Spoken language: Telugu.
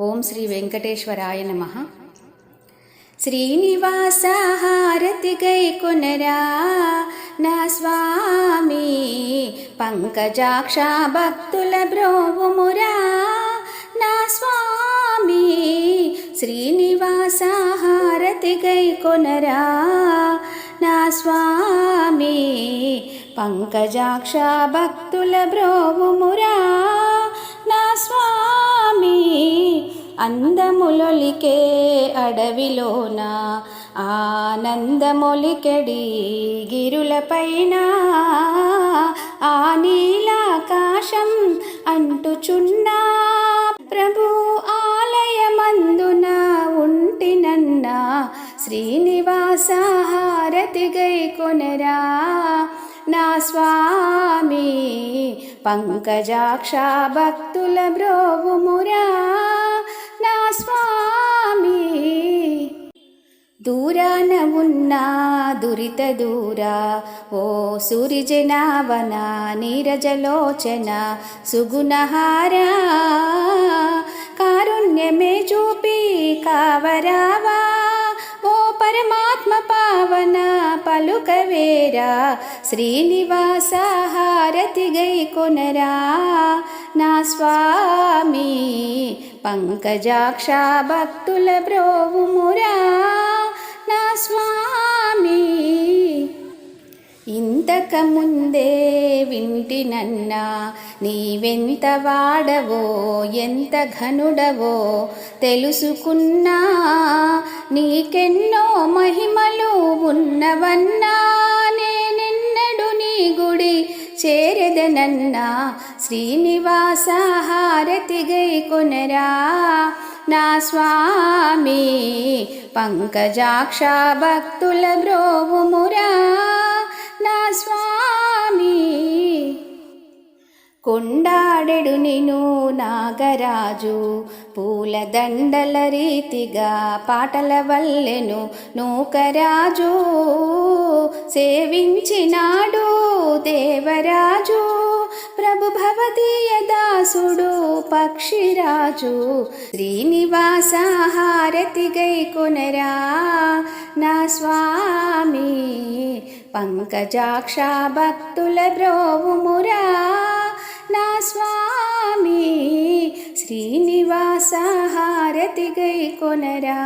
ఓం శ్రీ వెంకటేశ్వరాయ నమ. శ్రీనివాస హారతి గై కొనరా. నా స్వామి పంకజాక్ష భక్తుల బ్రోవుమురా. నా స్వామి శ్రీనివాస హారతి గై కొనరా. నా స్వామి పంకజాక్ష భక్తుల బ్రోవుమురా. నా స్వామి అందములొలికే అడవిలోన ఆనందమొలికెడి గిరులపైన. ఆ నీలాకాశం అంటుచున్నా ప్రభు ఆలయమందున ఉంటినన్న శ్రీనివాస హారతిగై కొనరా. నా స్వామి పంకజాక్ష భక్తుల బ్రోవుమురా స్వామి. దూరాన ఉన్నా దురిత దూరా ఓ సూరిజనావన నీరజలోచన సుగుణహారా. కారుణ్యమే చూపి కావరావా ఓ పరమాత్మ పావన పలుకవేరా శ్రీనివాస హారతి గై కొనరా నా స్వామి. పంకజాక్ష భక్తుల బ్రోవుమురా నా స్వామి ఇంతకముందే వింటినన్నా నీవెంత వాడవో ఎంత ఘనుడవో తెలుసుకున్నా. నీకెన్నో మహిమలు ఉన్నవన్న చేరదనన్నా శ్రీనివాస హారతిగై కొనరా. నా స్వామి పంకజాక్ష భక్తుల బ్రోవుమురా నా స్వామి కొండాడెడు నిను నాగరాజు. పూల దండల రీతిగా పాటల వల్లెను నూకరాజు. సేవించినాడు దేవరాజు ప్రభు భవదీయ దాసుడు పక్షిరాజు. శ్రీనివాస హారతి గై కొనరా నా స్వామి. పంకజాక్ష భక్తుల బ్రోవుమురా నా స్వామి. శ్రీనివాస హారతి గై కొనరా.